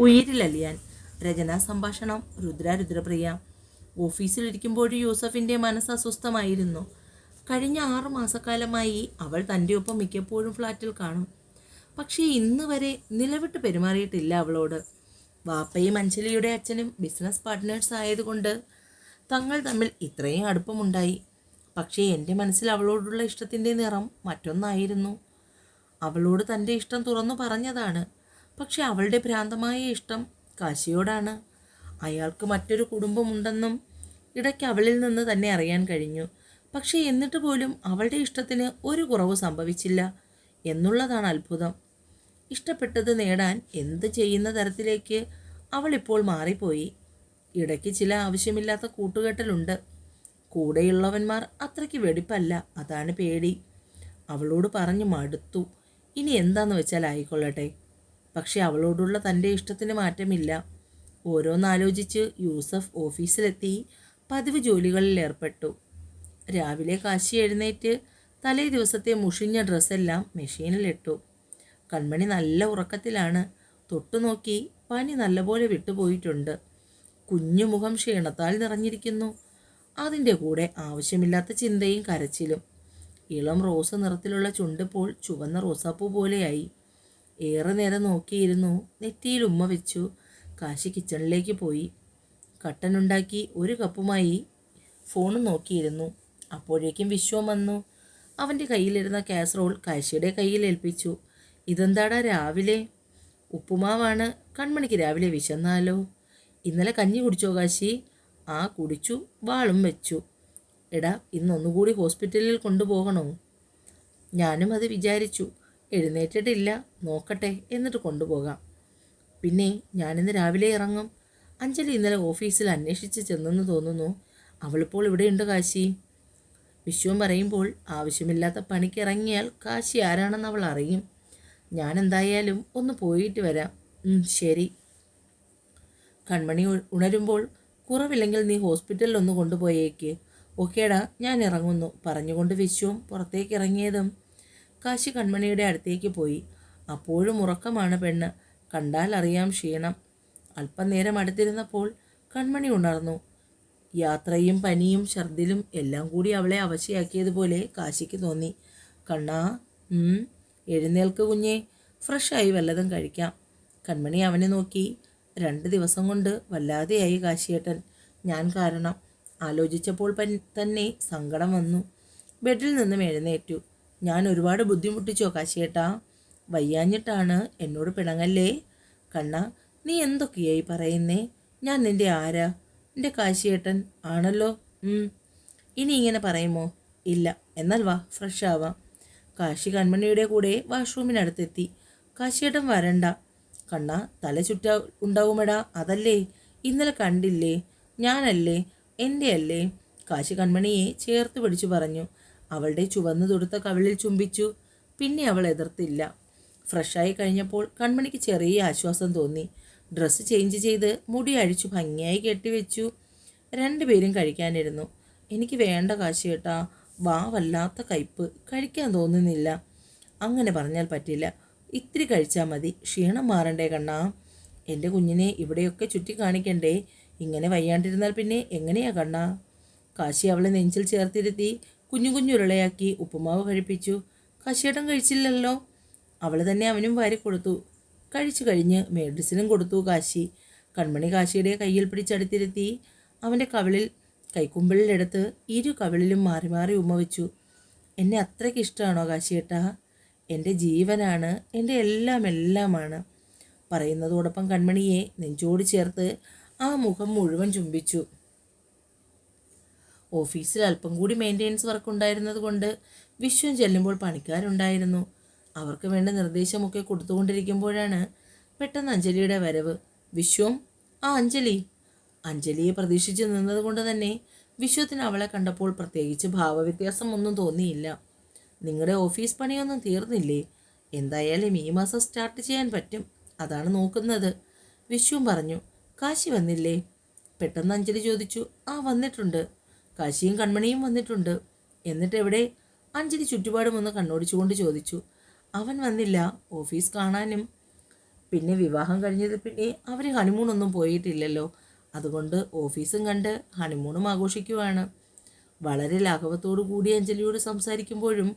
ഉയിരിലലിയാൻ. രചനാ സംഭാഷണം രുദ്ര രുദ്രപ്രിയ. ഓഫീസിലിരിക്കുമ്പോഴും യൂസഫിന്റെ മനസ്സ് അസ്വസ്ഥമായിരുന്നു. കഴിഞ്ഞ ആറു മാസക്കാലമായി അവൾ തന്റെ ഒപ്പം മിക്കപ്പോഴും ഫ്ലാറ്റിൽ കാണും. പക്ഷേ ഇന്ന് വരെ നിലവിട്ട് പെരുമാറിയിട്ടില്ല അവളോട്. വാപ്പയും അഞ്ജലിയുടെ അച്ഛനും ബിസിനസ് പാർട്ട്നേഴ്സ് ആയതുകൊണ്ട് തങ്ങൾ തമ്മിൽ ഇത്രയും അടുപ്പമുണ്ടായി. പക്ഷേ എന്റെ മനസ്സിൽ അവളോടുള്ള ഇഷ്ടത്തിന്റെ നിറം മറ്റൊന്നായിരുന്നു. അവളോട് തന്റെ ഇഷ്ടം തുറന്നു പറഞ്ഞതാണ്. പക്ഷെ അവളുടെ ഭ്രാന്തമായ ഇഷ്ടം കാശിയോടാണ്. അയാൾക്ക് മറ്റൊരു കുടുംബമുണ്ടെന്നും ഇടയ്ക്ക് അവളിൽ നിന്ന് തന്നെ അറിയാൻ കഴിഞ്ഞു. പക്ഷേ എന്നിട്ട് പോലും അവളുടെ ഇഷ്ടത്തിന് ഒരു കുറവ് സംഭവിച്ചില്ല എന്നുള്ളതാണ് അത്ഭുതം. ഇഷ്ടപ്പെട്ടത് നേടാൻ എന്ത് ചെയ്യുന്ന തരത്തിലേക്ക് അവളിപ്പോൾ മാറിപ്പോയി. ഇടയ്ക്ക് ചില ആവശ്യമില്ലാത്ത കൂട്ടുകെട്ടലുണ്ട്. കൂടെയുള്ളവന്മാർ അത്രയ്ക്ക് വെടിപ്പല്ല അതാണ് പേടി. അവളോട് പറഞ്ഞു മടുത്തു. ഇനി എന്താന്ന് വെച്ചാൽ ആയിക്കൊള്ളട്ടെ. പക്ഷെ അവളോടുള്ള തന്റെ ഇഷ്ടത്തിന് മാറ്റമില്ല. ഓരോന്നാലോചിച്ച് യൂസഫ് ഓഫീസിലെത്തി പതിവ് ജോലികളിൽ ഏർപ്പെട്ടു. രാവിലെ കാശി എഴുന്നേറ്റ് തലേ ദിവസത്തെ മുഷിഞ്ഞ ഡ്രസ്സെല്ലാം മെഷീനിലിട്ടു. കൺമണി നല്ല ഉറക്കത്തിലാണ്. തൊട്ടുനോക്കി പനി നല്ലപോലെ വിട്ടുപോയിട്ടുണ്ട്. കുഞ്ഞുമുഖം ക്ഷീണത്താൽ നിറഞ്ഞിരിക്കുന്നു. അതിന്റെ കൂടെ ആവശ്യമില്ലാത്ത ചിന്തയും കരച്ചിലും. ഇളം റോസ് നിറത്തിലുള്ള ചുണ്ടിപ്പോൾ ചുവന്ന റോസാപ്പൂ പോലെയായി. ഏറെ നേരം നോക്കിയിരുന്നു. നെറ്റിയിൽ ഉമ്മ വെച്ചു. കാശി കിച്ചണിലേക്ക് പോയി. കട്ടനുണ്ടാക്കി ഒരു കപ്പുമായി ഫോൺ നോക്കിയിരുന്നു. അപ്പോഴേക്കും വിശ്വം വന്നു. അവന്റെ കയ്യിലിരുന്ന കാസറോൾ കാശിയുടെ കയ്യിൽ ഏൽപ്പിച്ചു. ഇതെന്താടാ രാവിലെ? ഉപ്പുമാവാണ്. കൺമണിക്ക് രാവിലെ വിശന്നാലോ? ഇന്നലെ കഞ്ഞി കുടിച്ചോ കാശി? ആ കുടിച്ചു. വാളും വെച്ചു. എടാ ഇന്നൊന്നുകൂടി ഹോസ്പിറ്റലിൽ കൊണ്ടുപോകണോ? ഞാനും അത് വിചാരിച്ചു. എഴുന്നേറ്റിട്ടില്ല നോക്കട്ടെ എന്നിട്ട് കൊണ്ടുപോകാം. പിന്നെ ഞാനിന്ന് രാവിലെ ഇറങ്ങും. അഞ്ജലി ഇന്നലെ ഓഫീസിൽ അന്വേഷിച്ച് ചെന്നെന്ന് തോന്നുന്നു അവളിപ്പോൾ ഇവിടെയുണ്ട് കാശി. വിശ്വം പറയുമ്പോൾ ആവശ്യമില്ലാത്ത പണിക്ക് ഇറങ്ങിയാൽ കാശി ആരാണെന്ന് അവൾ അറിയും. ഞാൻ എന്തായാലും ഒന്ന് പോയിട്ട് വരാം. ശരി. കൺമണി ഉണരുമ്പോൾ കുറവില്ലെങ്കിൽ നീ ഹോസ്പിറ്റലിൽ ഒന്ന് കൊണ്ടുപോയേക്ക്. ഓക്കേടാ ഞാൻ ഇറങ്ങുന്നു പറഞ്ഞുകൊണ്ട് വിശ്വം പുറത്തേക്ക് ഇറങ്ങിയതും കാശി കൺമണിയുടെ അടുത്തേക്ക് പോയി. അപ്പോഴും ഉറക്കമാണ് പെണ്ണ്. കണ്ടാൽ അറിയാം ക്ഷീണം അല്പനേരം അടുത്തിരുന്നപ്പോൾ കൺമണി ഉണർന്നു. യാത്രയും പനിയും ഛർദിലും എല്ലാം കൂടി അവളെ അവശയാക്കിയതുപോലെ കാശിക്ക് തോന്നി. കണ്ണാ എഴുന്നേൽക്ക് കുഞ്ഞേ. ഫ്രഷായി വല്ലതും കഴിക്കാം കൺമണി അവനെ നോക്കി. രണ്ട് ദിവസം കൊണ്ട് വല്ലാതെയായി കാശിയേട്ടൻ. ഞാൻ കാരണം. ആലോചിച്ചപ്പോൾ തന്നെ സങ്കടം വന്നു. ബെഡിൽ നിന്നും എഴുന്നേറ്റു. ഞാൻ ഒരുപാട് ബുദ്ധിമുട്ടിച്ചോ കാശിയേട്ടാ? വയ്യാഞ്ഞിട്ടാണ് എന്നോട് പിണങ്ങല്ലേ? കണ്ണ നീ എന്തൊക്കെയായി പറയുന്നേ? ഞാൻ നിന്റെ ആരാ? എന്റെ കാശിയേട്ടൻ ആണല്ലോ. ഇനി ഇങ്ങനെ പറയുമോ? ഇല്ല. എന്നാൽ വാ ഫ്രഷ് ആവാം. കാശി കൺമണിയുടെ കൂടെ വാഷ്റൂമിനടുത്തെത്തി. കാശിയേട്ടൻ വരണ്ട. കണ്ണ തല ചുറ്റ ഉണ്ടാവുമെടാ. അതല്ലേ? ഇന്നലെ കണ്ടില്ലേ? ഞാനല്ലേ? എന്റെ അല്ലേ കാശി കൺമണിയെ ചേർത്ത് പിടിച്ചു പറഞ്ഞു. അവളുടെ ചുവന്നു തൊടുത്ത കവിളിൽ ചുംബിച്ചു. പിന്നെ അവൾ എതിർത്തില്ല. ഫ്രഷായി കഴിഞ്ഞപ്പോൾ കൺമണിക്ക് ചെറിയ ആശ്വാസം തോന്നി. ഡ്രസ്സ് ചേഞ്ച് ചെയ്ത് മുടി അഴിച്ചു ഭംഗിയായി കെട്ടിവെച്ചു. രണ്ടുപേരും കഴിക്കാനിരുന്നു. എനിക്ക് വേണ്ട കാശ് കേട്ടാ. വാവല്ലാത്ത കയ്പ്. കഴിക്കാൻ തോന്നുന്നില്ല. അങ്ങനെ പറഞ്ഞാൽ പറ്റില്ല. ഇത്തിരി കഴിച്ചാൽ മതി. ക്ഷീണം മാറണ്ടേ കണ്ണാ. എന്റെ കുഞ്ഞിനെ ഇവിടെയൊക്കെ ചുറ്റി കാണിക്കണ്ടേ ഇങ്ങനെ വയ്യാണ്ടിരുന്നാൽ പിന്നെ എങ്ങനെയാ കണ്ണാ? കാശി അവളെ നെഞ്ചിൽ ചേർത്തിരുത്തി. കുഞ്ഞു കുഞ്ഞുരുളയാക്കി ഉപ്പുമാവ് കഴിപ്പിച്ചു. കശിയടം കഴിച്ചില്ലല്ലോ. അവൾ തന്നെ അവനും വാരി കൊടുത്തു. കഴിച്ചു കഴിഞ്ഞ് മെഡിസിനും കൊടുത്തു കാശി. കൺമണി കാശിയുടെ കയ്യിൽ പിടിച്ചടുത്തിരുത്തി. അവന്റെ കവിളിൽ കൈക്കുമ്പിളിലെടുത്ത് ഇരു കവിളിലും മാറി മാറി ഉമ്മ വെച്ചു. എന്നെ അത്രയ്ക്ക് ഇഷ്ടമാണോ കാശിയേട്ടാ? എന്റെ ജീവനാണ് എന്റെ എല്ലാം എല്ലാമാണ് പറയുന്നതോടൊപ്പം കൺമണിയെ നെഞ്ചോട് ചേർത്ത് ആ മുഖം മുഴുവൻ ചുംബിച്ചു. ഓഫീസിൽ അല്പം കൂടി മെയിന്റെനൻസ് വർക്ക് ഉണ്ടായിരുന്നത് കൊണ്ട് വിശ്വം ചെല്ലുമ്പോൾ പണിക്കാരുണ്ടായിരുന്നു. അവർക്ക് വേണ്ട നിർദ്ദേശമൊക്കെ കൊടുത്തുകൊണ്ടിരിക്കുമ്പോഴാണ് പെട്ടെന്ന് അഞ്ജലിയുടെ വരവ്. വിശ്വം ആ അഞ്ജലി. അഞ്ജലിയെ പ്രതീക്ഷിച്ച് നിന്നതുകൊണ്ട് തന്നെ വിശ്വത്തിന് അവളെ കണ്ടപ്പോൾ പ്രത്യേകിച്ച് ഭാവവ്യത്യാസം ഒന്നും തോന്നിയില്ല. നിങ്ങളുടെ ഓഫീസ് പണിയൊന്നും തീർന്നില്ലേ? എന്തായാലും ഈ മാസം സ്റ്റാർട്ട് ചെയ്യാൻ പറ്റും. അതാണ് നോക്കുന്നത്. വിശ്വം പറഞ്ഞു കാശി വന്നില്ലേ? പെട്ടെന്ന് അഞ്ജലി ചോദിച്ചു ആ വന്നിട്ടുണ്ട്. കാശിയും കൺമണിയും വന്നിട്ടുണ്ട്. എന്നിട്ട് എവിടെ അഞ്ജലി ചുറ്റുപാടും ഒന്ന് കണ്ണോടിച്ചുകൊണ്ട് ചോദിച്ചു. അവൻ വന്നില്ല ഓഫീസ് കാണാനും. പിന്നെ വിവാഹം കഴിഞ്ഞത് പിന്നെ അവർ ഹണിമൂണൊന്നും പോയിട്ടില്ലല്ലോ. അതുകൊണ്ട് ഓഫീസും കണ്ട് ഹണിമൂണും ആഘോഷിക്കുവാണ്. വളരെ ലാഘവത്തോടു കൂടി അഞ്ജലിയോട് സംസാരിക്കുമ്പോഴും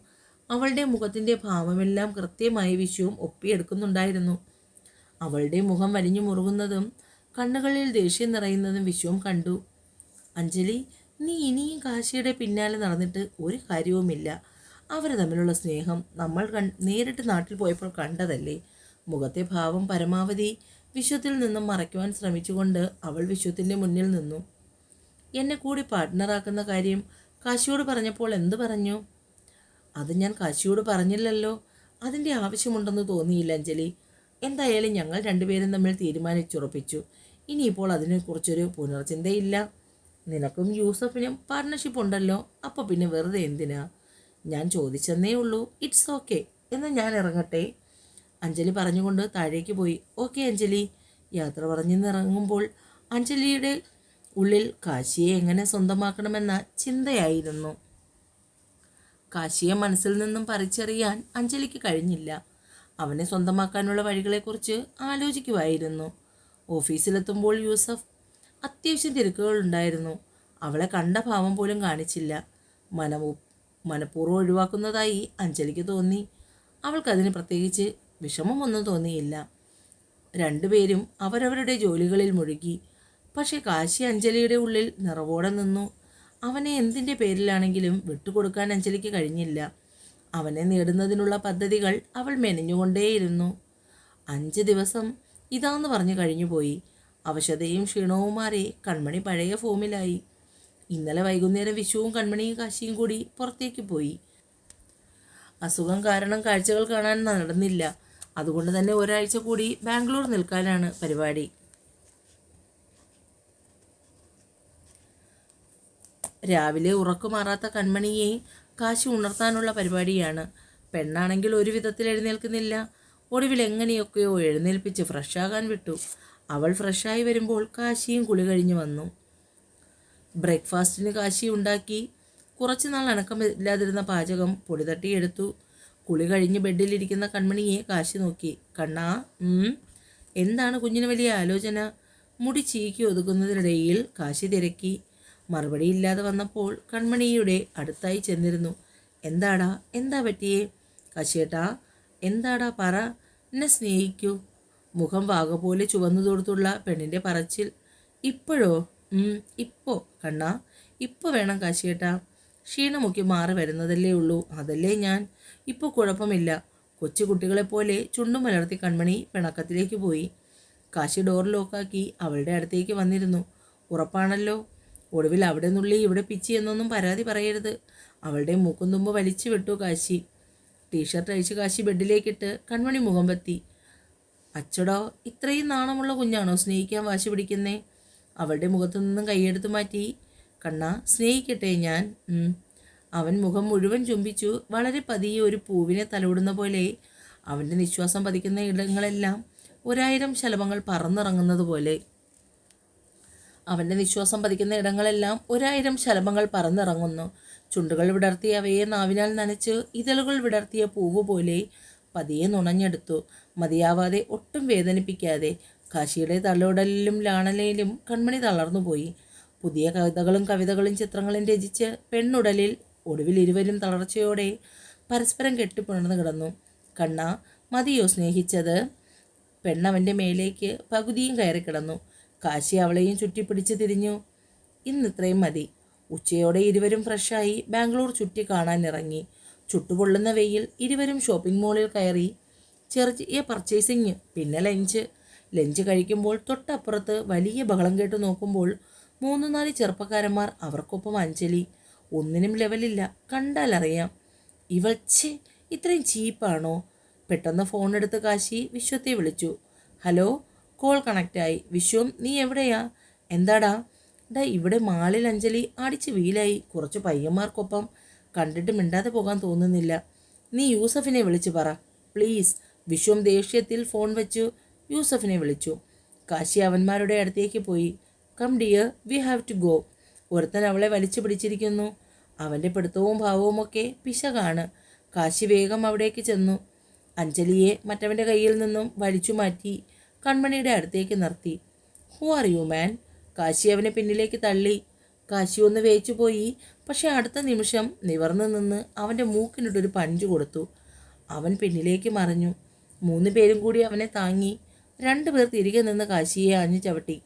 അവളുടെ മുഖത്തിന്റെ ഭാവമെല്ലാം കൃത്യമായി വിഷുവും ഒപ്പിയെടുക്കുന്നുണ്ടായിരുന്നു. അവളുടെ മുഖം വലിഞ്ഞു മുറുകുന്നതും കണ്ണുകളിൽ ദേഷ്യം നിറയുന്നതും വിശ്വം കണ്ടു. അഞ്ജലി നീ ഇനിയും കാശിയുടെ പിന്നാലെ നടന്നിട്ട് ഒരു കാര്യവുമില്ല. അവർ തമ്മിലുള്ള സ്നേഹം നമ്മൾ കൺ നേരിട്ട് നാട്ടിൽ പോയപ്പോൾ കണ്ടതല്ലേ. മുഖത്തെ ഭാവം പരമാവധി വിശ്വത്തിൽ നിന്നും മറയ്ക്കുവാൻ ശ്രമിച്ചുകൊണ്ട് അവൾ വിശ്വത്തിന്റെ മുന്നിൽ നിന്നു. എന്നെ കൂടി പാർട്ട്ണറാക്കുന്ന കാര്യം കാശിയോട് പറഞ്ഞപ്പോൾ എന്ത് പറഞ്ഞു? അത് ഞാൻ കാശിയോട് പറഞ്ഞില്ലല്ലോ. അതിന്റെ ആവശ്യമുണ്ടെന്ന് തോന്നിയില്ല അഞ്ജലി. എന്തായാലും ഞങ്ങൾ രണ്ടുപേരും തമ്മിൽ തീരുമാനിച്ചുറപ്പിച്ചു. ഇനിയിപ്പോൾ അതിനെക്കുറിച്ചൊരു പുനർചിന്തയില്ല. നിനക്കും യൂസഫിനും പാർട്ട്ണർഷിപ്പ് ഉണ്ടല്ലോ. അപ്പോൾ പിന്നെ വെറുതെ എന്തിനാ? ഞാൻ ചോദിച്ചെന്നേ ഉള്ളൂ. ഇറ്റ്സ് ഓക്കെ എന്ന് ഞാൻ ഇറങ്ങട്ടെ. അഞ്ജലി പറഞ്ഞുകൊണ്ട് താഴേക്ക് പോയി. ഓക്കെ അഞ്ജലി. യാത്ര പറഞ്ഞു പറഞ്ഞിറങ്ങുമ്പോൾ അഞ്ജലിയുടെ ഉള്ളിൽ കാശിയെ എങ്ങനെ സ്വന്തമാക്കണമെന്ന ചിന്തയായിരുന്നു. കാശിയെ മനസ്സിൽ നിന്നും പറിച്ചറിയാൻ അഞ്ജലിക്ക് കഴിഞ്ഞില്ല. അവനെ സ്വന്തമാക്കാനുള്ള വഴികളെക്കുറിച്ച് ആലോചിക്കുമായിരുന്നു ഓഫീസിലെത്തുമ്പോൾ യൂസഫ് അത്യാവശ്യം തിരക്കുകളുണ്ടായിരുന്നു. അവളെ കണ്ട ഭാവം പോലും കാണിച്ചില്ല. മനമു മനഃപൂർവം ഒഴിവാക്കുന്നതായി അഞ്ജലിക്ക് തോന്നി. അവൾക്കതിന് പ്രത്യേകിച്ച് വിഷമമൊന്നും തോന്നിയില്ല. രണ്ടുപേരും അവരവരുടെ ജോലികളിൽ മുഴുകി. പക്ഷേ കാശി അഞ്ജലിയുടെ ഉള്ളിൽ നിറവോടെ നിന്നു. അവനെ എന്തിന്റെ പേരിലാണെങ്കിലും വിട്ടുകൊടുക്കാൻ അഞ്ജലിക്ക് കഴിഞ്ഞില്ല. അവനെ നേടുന്നതിനുള്ള പദ്ധതികൾ അവൾ മെനഞ്ഞുകൊണ്ടേയിരുന്നു. അഞ്ച് ദിവസം ഇതാന്ന് പറഞ്ഞു കഴിഞ്ഞുപോയി. അവശതയും ക്ഷീണവും മാറി കൺമണി പഴയ ഫോമിലായി. ഇന്നലെ വൈകുന്നേരം വിശുവും കൺമണിയും കാശിയും കൂടി പുറത്തേക്ക് പോയി. അസുഖം കാരണം കാഴ്ചകൾ കാണാൻ നടന്നില്ല. അതുകൊണ്ട് തന്നെ ഒരാഴ്ച കൂടി ബാംഗ്ലൂർ നിൽക്കാനാണ് പരിപാടി. രാവിലെ ഉറക്കുമാറാത്ത കൺമണിയെ കാശി ഉണർത്താനുള്ള പരിപാടിയാണ്. പെണ്ണാണെങ്കിൽ ഒരു വിധത്തിൽ എഴുന്നേൽക്കുന്നില്ല. ഒടുവിൽ എങ്ങനെയൊക്കെയോ എഴുന്നേൽപ്പിച്ച് ഫ്രഷാകാൻ വിട്ടു. അവൾ ഫ്രഷായി വരുമ്പോൾ കാശിയും കുളി കഴിഞ്ഞു വന്നു. ബ്രേക്ക്ഫാസ്റ്റിന് കാശി ഉണ്ടാക്കി കുറച്ച് നാൾ അനക്കമില്ലാതിരുന്ന പാചകം പൊടി തട്ടിയെടുത്തു കുളി കഴിഞ്ഞ് ബെഡിലിരിക്കുന്ന കൺമണിയെ കാശി നോക്കി. കണ്ണാ എന്താണ് കുഞ്ഞിന് വലിയ ആലോചന? മുടി ചീക്കി ഒതുക്കുന്നതിനിടയിൽ കാശി തിരക്കി. മറുപടിയില്ലാതെ വന്നപ്പോൾ കൺമണിയുടെ അടുത്തായി ചെന്നിരുന്നു. എന്താടാ എന്താ പറ്റിയേ? കാശിയേട്ടാ എന്താടാ പറ? എന്നെ സ്നേഹിക്കൂ. മുഖം വാഗ പോലെ ചുവന്നു തൊടുത്തുള്ള പെണ്ണിന്റെ പറച്ചിൽ. ഇപ്പോഴോ? ഇപ്പോ കണ്ണാ. ഇപ്പോൾ വേണം കാശിയേട്ടാ. ക്ഷീണമൊക്കെ മാറി വരുന്നതല്ലേ ഉള്ളൂ. അതല്ലേ ഞാൻ. ഇപ്പോൾ കുഴപ്പമില്ല. കൊച്ചു കുട്ടികളെപ്പോലെ ചുണ്ടും മലർത്തി കൺമണി പിണക്കത്തിലേക്ക് പോയി. കാശി ഡോർ ലോക്കാക്കി അവളുടെ അടുത്തേക്ക് വന്നിരുന്നു. ഉറപ്പാണല്ലോ. ഒടുവിൽ അവിടെ നുള്ളി ഇവിടെ പിച്ചി എന്നൊന്നും പരാതി പറയരുത്. അവളുടെ മൂക്കും തുമ്പ് വലിച്ചു വിട്ടു കാശി. ടീഷർട്ട് അഴിച്ച് കാശി ബെഡിലേക്കിട്ട് കൺമണി മുഖം പത്തി അച്ചടോ ഇത്രയും നാണമുള്ള കുഞ്ഞാണോ സ്നേഹിക്കാൻ വാശി പിടിക്കുന്നേ? അവളുടെ മുഖത്തു നിന്നും കൈയെടുത്തു മാറ്റി. കണ്ണ സ്നേഹിക്കട്ടെ ഞാൻ. അവൻ മുഖം മുഴുവൻ ചുംബിച്ചു. വളരെ പതിയെ ഒരു പൂവിനെ തലോടുന്ന പോലെ അവന്റെ നിശ്വാസം പതിക്കുന്ന ഇടങ്ങളെല്ലാം ഒരായിരം ശലഭങ്ങൾ പറന്നിറങ്ങുന്നത് പോലെ. അവന്റെ നിശ്വാസം പതിക്കുന്ന ഇടങ്ങളെല്ലാം ഒരായിരം ശലഭങ്ങൾ പറന്നിറങ്ങുന്നു. ചുണ്ടുകൾ വിടർത്തി അവയെ നാവിനാൽ നനച്ച് ഇതളുകൾ വിടർത്തിയ പൂവ് പോലെ പതിയെ നുണഞ്ഞെടുത്തു മതിയാവാതെ ഒട്ടും വേദനിപ്പിക്കാതെ കാശിയുടെ തലോടലിലും ലാണലയിലും കൺമണി തളർന്നുപോയി പുതിയ കവിതകളും കവിതകളും ചിത്രങ്ങളും രചിച്ച് പെണ്ണുടലിൽ ഒടുവിൽ ഇരുവരും തളർച്ചയോടെ പരസ്പരം കെട്ടിപ്പുണർന്നു കിടന്നു. കണ്ണ മതിയോ സ്നേഹിച്ചത്? പെണ്ണവന്റെ മേലേക്ക് പകുതിയും കയറി കിടന്നു. കാശി അവളെയും ചുറ്റിപ്പിടിച്ച് തിരിഞ്ഞു. ഇന്നിത്രയും മതി. ഉച്ചയോടെ ഇരുവരും ഫ്രഷായി ബാംഗ്ലൂർ ചുറ്റി കാണാനിറങ്ങി ചുട്ടുപൊള്ളുന്ന വെയിൽ ഇരുവരും ഷോപ്പിംഗ് മോളിൽ കയറി ചെറിയ പർച്ചേസിങ് പിന്നെ ലഞ്ച് ലഞ്ച് കഴിക്കുമ്പോൾ തൊട്ടപ്പുറത്ത് വലിയ ബഹളം കേട്ട് നോക്കുമ്പോൾ മൂന്ന് നാല് ചെറുപ്പക്കാരന്മാർ അവർക്കൊപ്പം അഞ്ജലി. ഒന്നിനും ലെവലില്ല കണ്ടാലറിയാം ഇവൾ ഛേ ഇത്രയും ചീപ്പാണോ പെട്ടെന്ന് ഫോൺ എടുത്ത് കാശി വിശ്വത്തെ വിളിച്ചു. ഹലോ കോൾ കണക്റ്റായി വിശ്വം നീ എവിടെയാ? എന്താടാ? ഡാ ഇവിടെ മാളിൽ അഞ്ജലി അടിച്ച് വീലായി കുറച്ച് പയ്യന്മാർക്കൊപ്പം കണ്ടിട്ട് മിണ്ടാതെ പോകാൻ തോന്നുന്നില്ല. നീ യൂസഫിനെ വിളിച്ചു പറ. പ്ലീസ്. വിശ്വം ദേഷ്യത്തിൽ ഫോൺ വെച്ചു. യൂസഫിനെ വിളിച്ചു. കാശി അവന്മാരുടെ അടുത്തേക്ക് പോയി. Come dear we have to go. ഒരുത്തൻ അവളെ വലിച്ചു പിടിച്ചിരിക്കുന്നു. അവന്റെ പിടുത്തവും ഭാവവും ഒക്കെ പിശകാണ്. കാശി വേഗം അവിടേക്ക് ചെന്നു. അഞ്ജലിയെ മറ്റവന്റെ കയ്യിൽ നിന്നും വലിച്ചു മാറ്റി കൺമണിയുടെ അടുത്തേക്ക് നിർത്തി. Who are you man Kashi അവനെ പിന്നിലേക്ക് തള്ളി. കാശി ഒന്ന് വേച്ചു പോയി. പക്ഷേ അടുത്ത നിമിഷം നിവർന്നു നിന്ന് അവന്റെ മൂക്കിനിട്ടൊരു പഞ്ച് കൊടുത്തു. അവൻ പിന്നിലേക്ക് മറിഞ്ഞു. മൂന്ന് പേരും കൂടി അവനെ താങ്ങി. രണ്ടുപേർ തിരികെ നിന്ന് കാശിയെ ആഞ്ഞു ചവിട്ടി.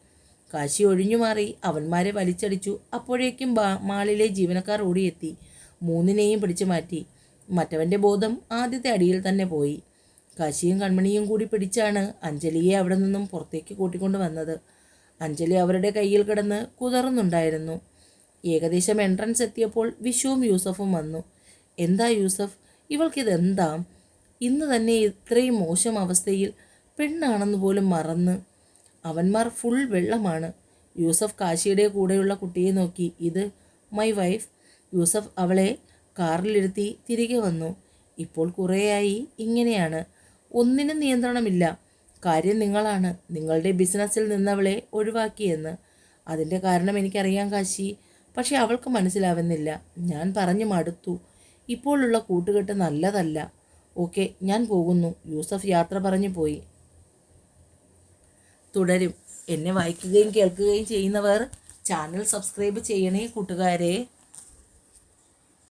കാശി ഒഴിഞ്ഞു മാറി അവന്മാരെ വലിച്ചടിച്ചു. അപ്പോഴേക്കും മാളിലെ ജീവനക്കാർ ഓടിയെത്തി. മൂന്നിനെയും പിടിച്ചു മാറ്റി. മറ്റവന്റെ ബോധം ആദ്യത്തെ അടിയിൽ തന്നെ പോയി. കാശിയും കൺമണിയും കൂടി പിടിച്ചാണ് അഞ്ജലിയെ അവിടെ നിന്നും പുറത്തേക്ക് കൂട്ടിക്കൊണ്ട് വന്നത്. അഞ്ജലി അവരുടെ കയ്യിൽ കിടന്ന് കുതറുന്നുണ്ടായിരുന്നു. ഏകദേശം എൻട്രൻസ് എത്തിയപ്പോൾ വിഷുവും യൂസഫും വന്നു. എന്താ യൂസഫ്? ഇവൾക്കിതെന്താ? ഇന്ന് തന്നെ ഇത്രയും മോശം അവസ്ഥയിൽ പെണ്ണാണെന്ന് പോലും മറന്ന്. അവന്മാർ ഫുൾ വെള്ളമാണ്. യൂസഫ് കാശിയുടെ കൂടെയുള്ള കുട്ടിയെ നോക്കി. ഇത് മൈ വൈഫ് യൂസഫ് അവളെ കാറിലിരുത്തി തിരികെ വന്നു. ഇപ്പോൾ കുറേയായി. ഇങ്ങനെയാണ്. ഒന്നിനും നിയന്ത്രണമില്ല. കാര്യം നിങ്ങളാണ്. നിങ്ങളുടെ ബിസിനസ്സിൽ നിന്നവളെ ഒഴിവാക്കിയെന്ന്. അതിന്റെ കാരണം എനിക്കറിയാം കാശി. പക്ഷെ അവൾക്ക് മനസ്സിലാവുന്നില്ല. ഞാൻ പറഞ്ഞു മടുത്തു. ഇപ്പോഴുള്ള കൂട്ടുകെട്ട് നല്ലതല്ല. ഓക്കെ ഞാൻ പോകുന്നു. യൂസഫ് യാത്ര പറഞ്ഞു പോയി. തുടരും. എന്നെ വായിക്കുകയും കേൾക്കുകയും ചെയ്യുന്നവർ ചാനൽ സബ്സ്ക്രൈബ് ചെയ്യണേ കൂട്ടുകാരെ.